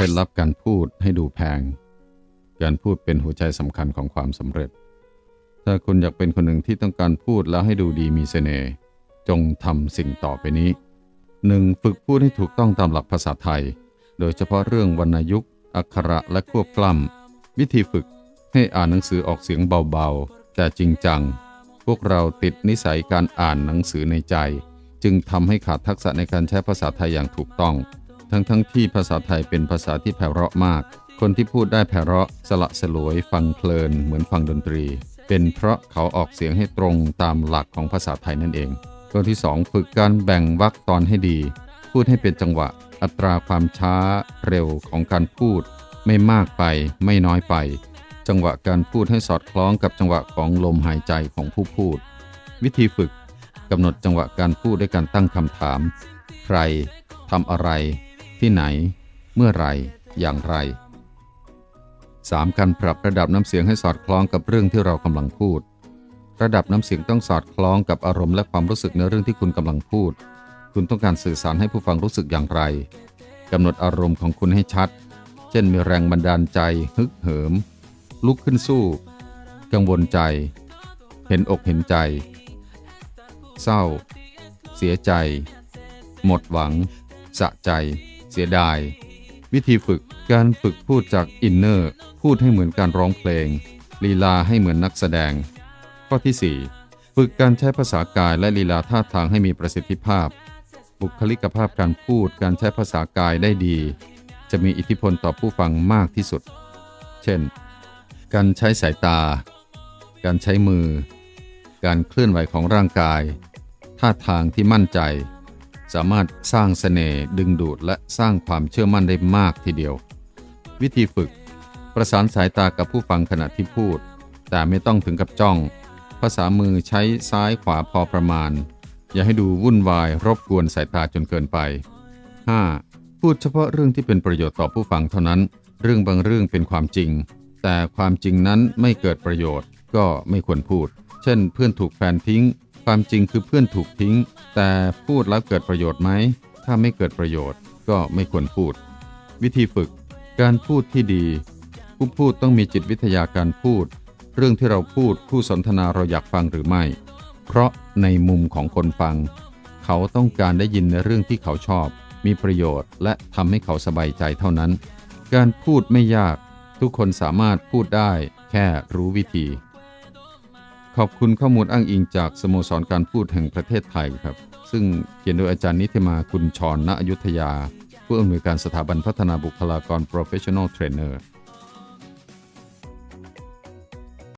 เคล็ดลับการพูดให้ดูแพง การพูดเป็นหัวใจสำคัญของความสำเร็จ ถ้าคุณอยากเป็นคนหนึ่งที่ต้องการพูดแล้วให้ดูดีมีเสน่ห์จงทำสิ่งต่อไปนี้ 1. ฝึกพูดให้ถูกต้องตามหลักภาษาไทย โดยเฉพาะเรื่องวรรณยุกต์อักขระและควบกล้ำวิธีฝึกให้อ่านหนังสือออกเสียงเบาๆ แต่จริงจัง พวกเราติดนิสัยการอ่านหนังสือในใจ จึงทำให้ขาดทักษะในการใช้ภาษาไทยอย่างถูกต้อง ทั้งๆทที่ภาษาไทยเป็นภาษาที่ไพเราะมาก คนที่พูดได้ไพเราะสละสลวย ฟังเพลิน เหมือนฟังดนตรี เป็นเพราะเขาออกเสียงให้ตรงตามหลักของภาษาไทยนั่นเองข้อที่ 2 ฝึกการแบ่งวรรคตอนให้ดี พูดให้เป็นจังหวะ อัตราความช้าเร็วของการพูด ไม่มากไปไม่น้อยไป จังหวะการพูดให้สอดคล้องกับจังหวะของลมหายใจของผู้พูด วิธีฝึกกำหนดจังหวะการพูดด้วยการตั้งคำถาม ใครทำอะไร ที่ไหน เมื่อไรอย่างไร 3. การปรับระดับน้ำเสียงให้สอดคล้องกับเรื่องที่เรากำลังพูด ระดับน้ำเสียงต้องสอดคล้องกับอารมณ์และความรู้สึกในเรื่องที่คุณกำลังพูด คุณต้องการสื่อสารให้ผู้ฟังรู้สึกอย่างไรกำหนดอารมณ์ของคุณให้ชัด เช่นมีแรงบันดาลใจ ฮึกเหิม ลุกขึ้นสู้ กังวลใจ เห็นอกเห็นใจ เศร้า เสียใจ หมดหวัง สะใจ เสียดาย วิธีฝึกการฝึกพูดจากอินเนอร์ พูดให้เหมือนการร้องเพลง ลีลาให้เหมือนนักแสดง ข้อที่ 4 ฝึกการใช้ภาษากายและลีลาท่าทางให้มีประสิทธิภาพ บุคลิกภาพการพูดการใช้ภาษากายได้ดี จะมีอิทธิพลต่อผู้ฟังมากที่สุด เช่น การใช้สายตา การใช้มือ การเคลื่อนไหวของร่างกาย ท่าทางที่มั่นใจ สามารถสร้างเสน่ห์ดึงดูดและสร้างความเชื่อมั่นได้มากทีเดียว วิธีฝึก ประสานสายตากับผู้ฟังขณะที่พูด แต่ไม่ต้องถึงกับจ้อง ภาษามือใช้ซ้ายขวาพอประมาณ อย่าให้ดูวุ่นวายรบกวนสายตาจนเกินไป 5. พูดเฉพาะเรื่องที่เป็นประโยชน์ต่อผู้ฟังเท่านั้น เรื่องบางเรื่องเป็นความจริง แต่ความจริงนั้นไม่เกิดประโยชน์ก็ไม่ควรพูด เช่น เพื่อนถูกแฟนทิ้ง ความจริงคือเพื่อนถูกทิ้ง แต่พูดแล้วเกิดประโยชน์ไหม ถ้าไม่เกิดประโยชน์ก็ไม่ควรพูด วิธีฝึก การพูดที่ดี ผู้พูดต้องมีจิตวิทยาการพูด เรื่องที่เราพูดผู้สนทนาเราอยากฟังหรือไม่ เพราะในมุมของคนฟัง เขาต้องการได้ยินในเรื่องที่เขาชอบ มีประโยชน์ และทำให้เขาสบายใจเท่านั้น การพูดไม่ยาก ทุกคนสามารถพูดได้ แค่รู้วิธี ขอบคุณข้อมูลอ้างอิงจากสโมสรการพูดแห่งประเทศไทยครับ ซึ่งเขียนโดยอาจารย์นิติมาคุณชรณอยุธยา ผู้อำนวยการสถาบันพัฒนาบุคลากร professional trainer